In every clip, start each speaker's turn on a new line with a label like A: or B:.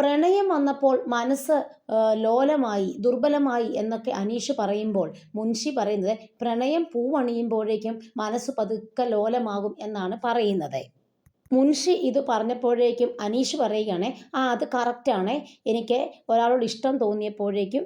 A: പ്രണയം വന്നപ്പോൾ മനസ്സ് ലോലമായി ദുർബലമായി എന്നൊക്കെ അനീഷ് പറയുമ്പോൾ മുൻഷി പറയുന്നത് പ്രണയം പൂവണിയുമ്പോഴേക്കും മനസ്സ് പതുക്കെ ലോലമാകും എന്നാണ് പറയുന്നത്. മുൻഷി ഇത് പറഞ്ഞപ്പോഴേക്കും അനീഷ് പറയുകയാണ് ആ അത് കറക്റ്റാണ് എനിക്ക് ഒരാളോട് ഇഷ്ടം തോന്നിയപ്പോഴേക്കും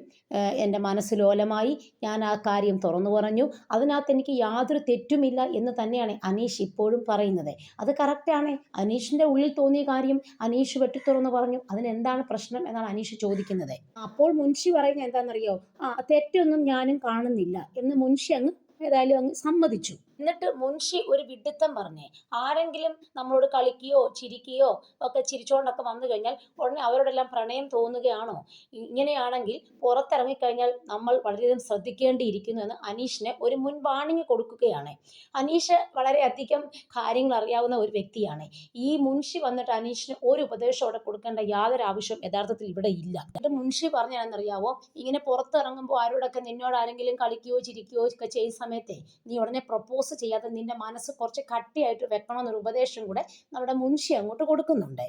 A: എന്റെ മനസ്സ് ലോലമായി ഞാൻ ആ കാര്യം തുറന്നു പറഞ്ഞു. അതിനകത്ത് എനിക്ക് യാതൊരു തെറ്റുമില്ല എന്ന് തന്നെയാണ് അനീഷ് ഇപ്പോഴും പറയുന്നത്. അത് കറക്റ്റാണ് അനീഷിന്റെ ഉള്ളിൽ തോന്നിയ കാര്യം അനീഷ് വെട്ടി തുറന്നു പറഞ്ഞു. അതിനെന്താണ് പ്രശ്നം എന്നാണ് അനീഷ് ചോദിക്കുന്നത്. അപ്പോൾ മുൻഷി പറയുന്നത് എന്താണെന്നറിയോ? ആ തെറ്റൊന്നും ഞാനും കാണുന്നില്ല എന്ന് മുൻഷി അങ്ങ് ഏതായാലും അങ്ങ് സമ്മതിച്ചു. എന്നിട്ട് മുൻഷി ഒരു വിഡിത്തം പറഞ്ഞേ. ആരെങ്കിലും നമ്മളോട് കളിക്കുകയോ ചിരിക്കുകയോ ഒക്കെ ചിരിച്ചോണ്ടൊക്കെ വന്നു കഴിഞ്ഞാൽ ഉടനെ അവരോടെല്ലാം പ്രണയം തോന്നുകയാണോ? ഇങ്ങനെയാണെങ്കിൽ പുറത്തിറങ്ങിക്കഴിഞ്ഞാൽ നമ്മൾ വളരെയധികം ശ്രദ്ധിക്കേണ്ടിയിരിക്കുന്നു എന്ന് അനീഷിനെ ഒരു മുൻ വാണിംഗ് കൊടുക്കുകയാണ്. അനീഷ് വളരെയധികം കാര്യങ്ങൾ അറിയാവുന്ന ഒരു വ്യക്തിയാണ്. ഈ മുൻഷി വന്നിട്ട് അനീഷിന് ഒരു ഉപദേശം അവിടെ കൊടുക്കേണ്ട യാതൊരു ആവശ്യവും യഥാർത്ഥത്തിൽ ഇവിടെ ഇല്ല. എന്നിട്ട് മുൻഷി പറഞ്ഞാണെന്നറിയാവോ ഇങ്ങനെ പുറത്തിറങ്ങുമ്പോൾ ആരോടൊക്കെ നിന്നോട് ആരെങ്കിലും കളിക്കുകയോ ചിരിക്കുകയോ ഒക്കെ ചെയ്യുന്ന സമയത്തെ നീ ഉടനെ പ്രപ്പോസ് ഫോഴ്സ് ചെയ്യാതെ നിന്റെ മനസ്സ് കുറച്ച് കട്ടിയായിട്ട് വെക്കണം എന്നൊരു ഉപദേശം കൂടെ നമ്മുടെ മുൻഷി അങ്ങോട്ട് കൊടുക്കുന്നുണ്ട്.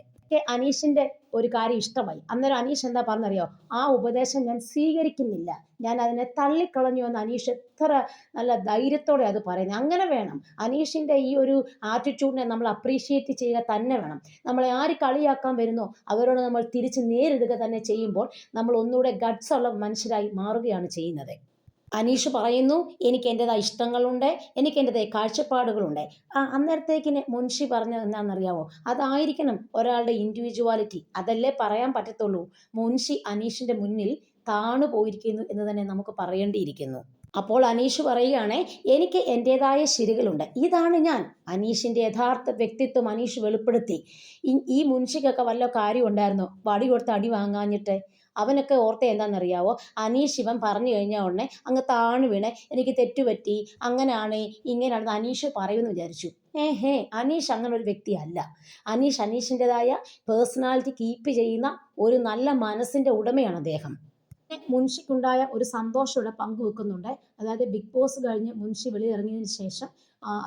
A: അനീഷിന്റെ ഒരു കാര്യം ഇഷ്ടമായി. അന്നേരം അനീഷ് എന്താ പറഞ്ഞറിയോ? ആ ഉപദേശം ഞാൻ സ്വീകരിക്കുന്നില്ല. ഞാൻ അതിനെ തള്ളിക്കളഞ്ഞു എന്ന് അനീഷ് എത്ര നല്ല ധൈര്യത്തോടെ അത് പറയുന്നത് അങ്ങനെ വേണം. അനീഷിന്റെ ഈ ഒരു ആറ്റിറ്റ്യൂഡിനെ നമ്മൾ അപ്രീഷിയേറ്റ് ചെയ്യുക തന്നെ വേണം. നമ്മളെ ആര് കളിയാക്കാൻ വരുന്നോ അവരോട് നമ്മൾ തിരിച്ച് നേരിടുക തന്നെ ചെയ്യുമ്പോൾ നമ്മൾ ഒന്നുകൂടെ ഗഡ്സ് ഉള്ള മനുഷ്യരായി മാറുകയാണ് ചെയ്യുന്നത്. അനീഷ് പറയുന്നു എനിക്ക് എന്റെതായ ഇഷ്ടങ്ങളുണ്ട് എനിക്ക് എന്റെതായ കാഴ്ചപ്പാടുകളുണ്ട്. ആ അന്നേരത്തേക്കിന് മുൻഷി പറഞ്ഞത് എന്താണെന്നറിയാവോ? അതായിരിക്കണം ഒരാളുടെ ഇൻഡിവിജ്വാലിറ്റി അതല്ലേ പറയാൻ പറ്റത്തുള്ളൂ. മുൻഷി അനീഷിന്റെ മുന്നിൽ താണു പോയിരിക്കുന്നു എന്ന് തന്നെ നമുക്ക് പറയേണ്ടിയിരിക്കുന്നു. അപ്പോൾ അനീഷ് പറയുകയാണ് എനിക്ക് എന്റെതായ ശരികളുണ്ട്. ഇതാണ് ഞാൻ. അനീഷിന്റെ യഥാർത്ഥ വ്യക്തിത്വം അനീഷ് വെളിപ്പെടുത്തി. ഈ മുൻഷിക്കൊക്കെ വല്ല കാര്യം ഉണ്ടായിരുന്നോ വടി കൊടുത്ത് അടി വാങ്ങാഞ്ഞിട്ട്? അവനൊക്കെ ഓർത്ത എന്താണെന്നറിയാവോ? അനീഷ് ഇവൻ പറഞ്ഞു കഴിഞ്ഞാൽ ഉടനെ അങ്ങ് താണു വീണ് എനിക്ക് തെറ്റുപറ്റി അങ്ങനെയാണ് ഇങ്ങനെയാണെന്ന് അനീഷ് പറയുമെന്ന് വിചാരിച്ചു. ഏഹേ അനീഷ് അങ്ങനെ ഒരു വ്യക്തിയല്ല. അനീഷ് അനീഷിന്റെതായ പേഴ്സണാലിറ്റി കീപ്പ് ചെയ്യുന്ന ഒരു നല്ല മനസ്സിന്റെ ഉടമയാണ് അദ്ദേഹം. മുൻഷിക്കുണ്ടായ ഒരു സന്തോഷം ഇവിടെ പങ്കുവെക്കുന്നുണ്ട് അതായത് ബിഗ് ബോസ് കഴിഞ്ഞ് മുൻഷി വെളിയിറങ്ങിയതിന് ശേഷം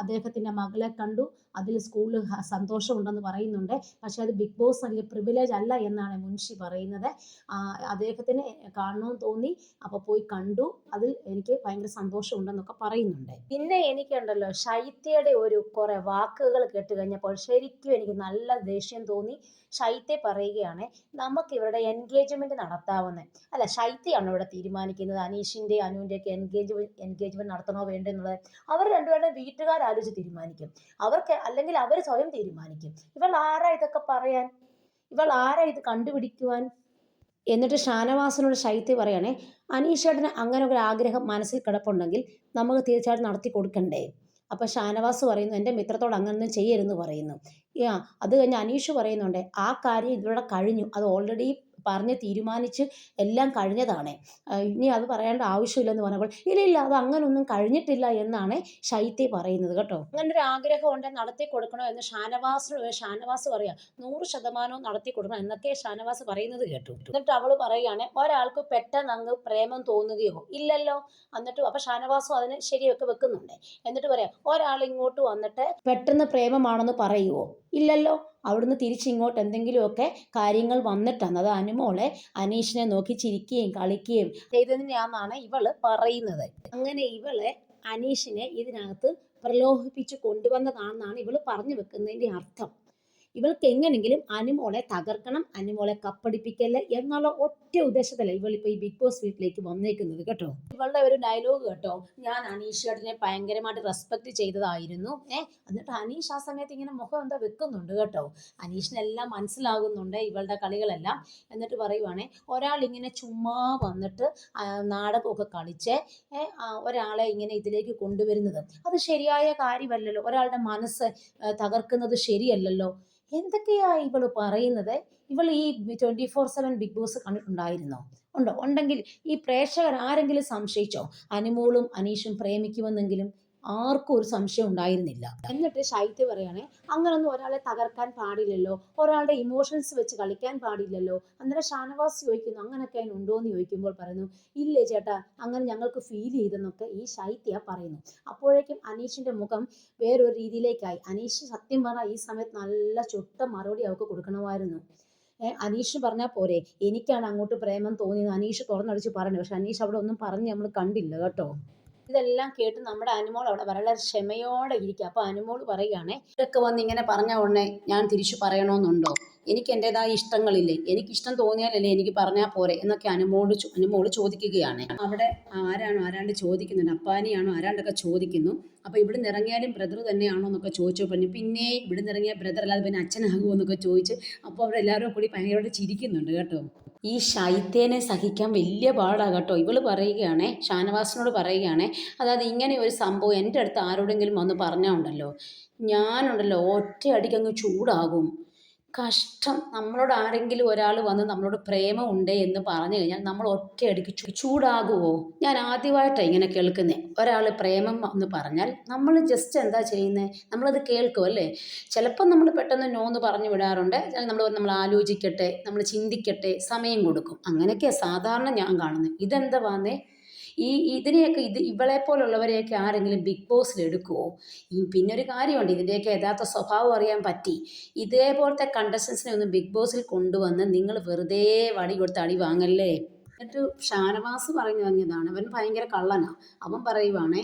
A: അദ്ദേഹത്തിന്റെ മകളെ കണ്ടു. അതിൽ സ്കൂളിൽ സന്തോഷമുണ്ടെന്ന് പറയുന്നുണ്ട്. പക്ഷേ അത് ബിഗ് ബോസ് അല്ലെങ്കിൽ പ്രിവിലേജ് അല്ല എന്നാണ് മുൻഷി പറയുന്നത്. അദ്ദേഹത്തിന് കാണണമെന്ന് തോന്നി അപ്പോൾ പോയി കണ്ടു. അതിൽ എനിക്ക് ഭയങ്കര സന്തോഷമുണ്ടെന്നൊക്കെ പറയുന്നുണ്ട്. പിന്നെ എനിക്കുണ്ടല്ലോ ശൈത്യയുടെ ഒരു കുറേ വാക്കുകൾ കേട്ട് കഴിഞ്ഞപ്പോൾ ശരിക്കും എനിക്ക് നല്ല ദേഷ്യം തോന്നി. ശൈത്യ പറയുകയാണ് നമുക്ക് ഇവരുടെ എൻഗേജ്മെന്റ് നടത്താവുന്നത് അല്ല ശൈത്യയാണ് ഇവിടെ തീരുമാനിക്കുന്നത്? അനീഷിന്റെ അനുവിന്റെ ഒക്കെ എൻഗേജ്മെന്റ് നടത്തണോ വേണ്ടെന്നുള്ളത്? അവർ രണ്ടുപേരുടെ വീട്ടുകാർ ആലോചിച്ച് തീരുമാനിക്കും. അവർക്ക് അല്ലെങ്കിൽ അവർ സ്വയം തീരുമാനിക്കും. ഇവൾ ആരാ ഇതൊക്കെ പറയാൻ? ഇവൾ ആരാ ഇത് കണ്ടുപിടിക്കുവാൻ? എന്നിട്ട് ഷാനവാസനോട് ശൈത്യ പറയണേ അനീഷേട്ടന് അങ്ങനെ ഒരു ആഗ്രഹം മനസ്സിൽ കിടപ്പുണ്ടെങ്കിൽ നമുക്ക് തീർച്ചയായിട്ടും നടത്തി കൊടുക്കണ്ടേ? അപ്പൊ ഷാനവാസ് പറയുന്നു എന്റെ മിത്രത്തോട് അങ്ങനൊന്നും ചെയ്യരുതെന്ന് പറയുന്നു. ആ അത് കഴിഞ്ഞ് അനീഷ് പറയുന്നുണ്ട് ആ കാര്യം ഇതിലൂടെ കഴിഞ്ഞു. അത് ഓൾറെഡി പറഞ്ഞ് തീരുമാനിച്ച് എല്ലാം കഴിഞ്ഞതാണ്. ഇനി അത് പറയേണ്ട ആവശ്യമില്ലെന്ന് പറഞ്ഞപ്പോൾ ഇല്ല ഇല്ല അത് അങ്ങനൊന്നും കഴിഞ്ഞിട്ടില്ല എന്നാണ് ശൈത്യ പറയുന്നത് കേട്ടോ. അങ്ങനെ ഒരു ആഗ്രഹം ഉണ്ട് നടത്തി കൊടുക്കണോ എന്ന് ഷാനവാസിനോട് ഷാനവാസ് പറയാം. നൂറ് ശതമാനവും നടത്തി കൊടുക്കണം എന്നൊക്കെ ഷാനവാസ് പറയുന്നത് കേട്ടു. എന്നിട്ട് അവൾ പറയുകയാണ് ഒരാൾക്ക് പെട്ടെന്ന് അങ്ങ് പ്രേമം തോന്നുകയോ ഇല്ലല്ലോ. എന്നിട്ട് അപ്പൊ ഷാനവാസും അതിന് ശരിയൊക്കെ വെക്കുന്നുണ്ട്. എന്നിട്ട് പറയാം ഒരാൾ ഇങ്ങോട്ട് വന്നിട്ട് പെട്ടെന്ന് പ്രേമമാണെന്ന് പറയുമോ ഇല്ലല്ലോ. അവിടുന്ന് തിരിച്ചിങ്ങോട്ട് എന്തെങ്കിലുമൊക്കെ കാര്യങ്ങൾ വന്നിട്ടാണ് അത് അനുമോളെ അനീഷിനെ നോക്കി ചിരിക്കുകയും കളിക്കുകയും ചെയ്തതിനാന്നാണ് ഇവൾ പറയുന്നത്. അങ്ങനെ ഇവളെ അനീഷിനെ ഇതിനകത്ത് പ്രലോഭിപ്പിച്ച് കൊണ്ടുവന്നതാണെന്നാണ് ഇവൾ പറഞ്ഞു വെക്കുന്നതിന്റെ അർത്ഥം. ഇവൾക്ക് എങ്ങനെങ്കിലും അനുമോളെ തകർക്കണം അനുമോളെ കപ്പടിപ്പിക്കല്ല എന്നുള്ള ഒറ്റ ഉദ്ദേശത്തില ഇവളിപ്പോൾ ഈ ബിഗ് ബോസ് വീട്ടിലേക്ക് വന്നേക്കുന്നത് കേട്ടോ. ഇവളുടെ ഒരു ഡയലോഗ് കേട്ടോ. ഞാൻ അനീഷ് ചേട്ടനെ ഭയങ്കരമായിട്ട് റെസ്പെക്ട് ചെയ്തതായിരുന്നു. ഏഹ് എന്നിട്ട് അനീഷ് ആ സമയത്ത് ഇങ്ങനെ മുഖം എന്താ വെക്കുന്നുണ്ട് കേട്ടോ. അനീഷിനെല്ലാം മനസ്സിലാകുന്നുണ്ട് ഇവളുടെ കളികളെല്ലാം. എന്നിട്ട് പറയുവാണേ ഒരാൾ ഇങ്ങനെ ചുമ്മാ വന്നിട്ട് നാടകമൊക്കെ കളിച്ച് ഒരാളെ ഇങ്ങനെ ഇതിലേക്ക് കൊണ്ടുവരുന്നത്. അത് ശരിയായ കാര്യമല്ലല്ലോ. ഒരാളുടെ മനസ്സ് തകർക്കുന്നത് ശരിയല്ലല്ലോ. എന്തൊക്കെയാ ഇവൾ പറയുന്നത്? ഇവൾ ഈ twenty four seven big boss കണ്ടിട്ടുണ്ടായിരുന്നോ ഉണ്ടോ? ഉണ്ടെങ്കിൽ ഈ പ്രേക്ഷകർ ആരെങ്കിലും സംശയിച്ചോ? അനുമോളും അനീഷും പ്രേമിക്കുമെന്നെങ്കിലും ആർക്കും ഒരു സംശയം ഉണ്ടായിരുന്നില്ല. എന്നിട്ട് ശൈത്യ പറയണേ അങ്ങനൊന്നും ഒരാളെ തകർക്കാൻ പാടില്ലല്ലോ. ഒരാളുടെ ഇമോഷൻസ് വെച്ച് കളിക്കാൻ പാടില്ലല്ലോ. അന്നേരം ഷാനവാസ് ചോദിക്കുന്നു അങ്ങനൊക്കെ ഉണ്ടോ എന്ന് ചോദിക്കുമ്പോൾ പറയുന്നു ഇല്ലേ ചേട്ടാ അങ്ങനെ ഞങ്ങൾക്ക് ഫീൽ ചെയ്തെന്നൊക്കെ ഈ ശൈത്യ പറയുന്നു. അപ്പോഴേക്കും അനീഷിന്റെ മുഖം വേറൊരു രീതിയിലേക്കായി. അനീഷ് സത്യം പറഞ്ഞാൽ ഈ സമയത്ത് നല്ല ചുട്ട മറുപടി അവൾക്ക് കൊടുക്കണമായിരുന്നു. അനീഷ് പറഞ്ഞാൽ പോരെ എനിക്കാണ് അങ്ങോട്ട് പ്രേമം തോന്നിയത്. അനീഷ് തുറന്നടിച്ച് പറഞ്ഞു പക്ഷെ അനീഷ് അവിടെ ഒന്നും പറഞ്ഞ് നമ്മൾ കണ്ടില്ല കേട്ടോ. ഇതെല്ലാം കേട്ട് നമ്മുടെ അനുമോൾ അവിടെ വളരെ ക്ഷമയോടെ ഇരിക്കുക. അപ്പോൾ അനുമോൾ പറയുകയാണേ ഇതൊക്കെ വന്ന് ഇങ്ങനെ പറഞ്ഞ ഉടനെ ഞാൻ തിരിച്ചു പറയണമെന്നുണ്ടോ എനിക്ക് എന്റെതായ ഇഷ്ടങ്ങളില്ലേ? എനിക്ക് ഇഷ്ടം തോന്നിയാലല്ലേ എനിക്ക് പറഞ്ഞാൽ പോരെ? എന്നൊക്കെ അനുമോട് അനുമോൾ ചോദിക്കുകയാണ്. അവിടെ ആരാണോ ആരാണ്ട് ചോദിക്കുന്നുണ്ട് അപ്പാനിയാണോ ആരാണ്ടൊക്കെ ചോദിക്കുന്നു. അപ്പോൾ ഇവിടെ ഇറങ്ങിയാലും ബ്രദർ തന്നെയാണോ എന്നൊക്കെ ചോദിച്ചു. പറഞ്ഞു പിന്നെ ഇവിടെ ഇറങ്ങിയ ബ്രദർ അല്ലാതെ പിന്നെ അച്ഛനാകുമോ എന്നൊക്കെ ചോദിച്ച് അപ്പോൾ അവരെല്ലാവരും കൂടി ഭയങ്കരമായിട്ട് ചിരിക്കുന്നുണ്ട് കേട്ടോ. ഈ ശൈത്യേനെ സഹിക്കാൻ വലിയ പാടാണ് കേട്ടോ. ഇവൾ പറയുകയാണേ ഷാനവാസിനോട് പറയുകയാണേ അതായത് ഇങ്ങനെ ഒരു സംഭവം എന്റെ അടുത്ത് ആരോടെങ്കിലും വന്ന് പറഞ്ഞാൽ ഉണ്ടല്ലോ. ഞാനുണ്ടല്ലോ ഒറ്റയടിക്ക് അങ്ങ് ചൂടാകും. കഷ്ടം. നമ്മളോട് ആരെങ്കിലും ഒരാൾ വന്ന് നമ്മളോട് പ്രേമം ഉണ്ട് എന്ന് പറഞ്ഞു കഴിഞ്ഞാൽ നമ്മൾ ഒറ്റയടിക്ക് ചൂടാകുമോ ഞാൻ ആദ്യമായിട്ടാണ് ഇങ്ങനെ കേൾക്കുന്നത് ഒരാൾ പ്രേമം എന്ന് പറഞ്ഞാൽ നമ്മൾ ജസ്റ്റ് എന്താ ചെയ്യുന്നത് നമ്മളത് കേൾക്കും അല്ലേ? ചിലപ്പോൾ നമ്മൾ പെട്ടെന്ന് നോ എന്ന് പറഞ്ഞു വിടാറുണ്ട്. നമ്മൾ നമ്മൾ ആലോചിക്കട്ടെ നമ്മൾ ചിന്തിക്കട്ടെ സമയം കൊടുക്കും. അങ്ങനെയൊക്കെയാണ് സാധാരണ ഞാൻ കാണുന്നത്. ഇതെന്താ വന്നേ? ഈ ഇതിനെയൊക്കെ ഇത് ഇവളെ പോലുള്ളവരെയൊക്കെ ആരെങ്കിലും ബിഗ് ബോസിൽ എടുക്കുമോ പിന്നെ ഒരു കാര്യമുണ്ട്. ഇതിന്റെയൊക്കെ യഥാർത്ഥ സ്വഭാവം അറിയാൻ പറ്റി. ഇതേപോലത്തെ കണ്ടസ്റ്റൻസിനെ ഒന്ന് ബിഗ് ബോസിൽ കൊണ്ടുവന്ന് നിങ്ങൾ വെറുതെ വടി കൊടുത്ത് അടി വാങ്ങല്ലേ? എന്നിട്ട് ഷാനവാസ് പറഞ്ഞു തന്നതാണ് അവൻ ഭയങ്കര കള്ളനാ. അവൻ പറയുവാണേ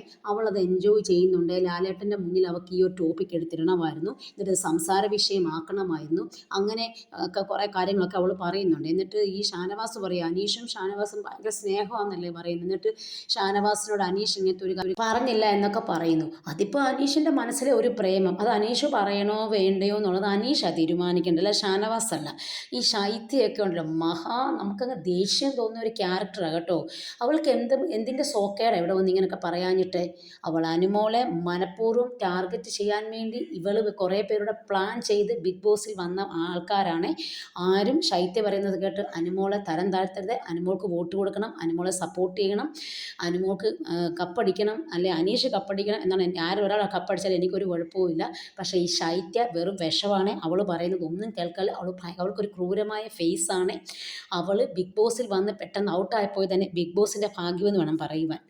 A: അത് എൻജോയ് ചെയ്യുന്നുണ്ട്. ലാലേട്ടന്റെ മുന്നിൽ അവൾക്ക് ഈ ഒരു ടോപ്പിക് എടുത്തിടണമായിരുന്നു. എന്നിട്ട് സംസാര വിഷയമാക്കണമായിരുന്നു. അങ്ങനെ ഒക്കെ കുറേ കാര്യങ്ങളൊക്കെ അവൾ പറയുന്നുണ്ട്. എന്നിട്ട് ഈ ഷാനവാസ് പറയും അനീഷും ഷാനവാസും ഭയങ്കര സ്നേഹമാണെന്നല്ലേ പറയുന്നത്? എന്നിട്ട് ഷാനവാസിനോട് അനീഷ് ഇങ്ങനത്തെ ഒരു കാര്യം പറഞ്ഞില്ല എന്നൊക്കെ പറയുന്നു. അതിപ്പോൾ അനീഷിന്റെ മനസ്സിലെ ഒരു പ്രേമം. അത് അനീഷ് പറയണോ വേണ്ടയോ എന്നുള്ളത് അനീഷാണ് തീരുമാനിക്കേണ്ടത്. അല്ല ഷാനവാസ് അല്ല ഈ ശൈത്യമൊക്കെ ഉണ്ടല്ലോ മഹാ നമുക്കങ്ങ് ദേഷ്യം തോന്നുന്ന ഒരു ക്യാരക്ടറാണ് കേട്ടോ. അവൾക്ക് എന്ത് എന്തിന്റെ സോക്കേടാണ് ഇവിടെ വന്ന് ഇങ്ങനെയൊക്കെ പറയാഞ്ഞിട്ട്? അവൾ അനുമോളെ മനഃപൂർവം ടാർഗറ്റ് ചെയ്യാൻ വേണ്ടി ഇവൾ കുറേ പേരുടെ പ്ലാൻ ചെയ്ത് ബിഗ് ബോസിൽ വന്ന ആൾക്കാരാണ്. ആരും ശൈത്യ പറയുന്നത് കേട്ട് അനുമോളെ തരം താഴ്ത്തരുത്. അനുമോൾക്ക് വോട്ട് കൊടുക്കണം അനുമോളെ സപ്പോർട്ട് ചെയ്യണം അനുമോൾക്ക് കപ്പടിക്കണം അല്ലെ അനീഷ് കപ്പടിക്കണം എന്നാണ്. ആരും ഒരാൾ കപ്പടിച്ചാൽ എനിക്കൊരു കുഴപ്പവുമില്ല പക്ഷേ ഈ ശൈത്യ വെറും വിഷമാണ് അവൾ പറയുന്നത് ഒന്നും കേൾക്കാതെ അവൾ അവൾക്കൊരു ക്രൂരമായ ഫേസ് ആണ്. അവൾ ബിഗ് ബോസിൽ വന്ന് പെട്ടെന്ന് ഔട്ടായിപ്പോയി തന്നെ ബിഗ് ബോസിന്റെ ഭാഗ്യമെന്ന് വേണം പറയുവാൻ.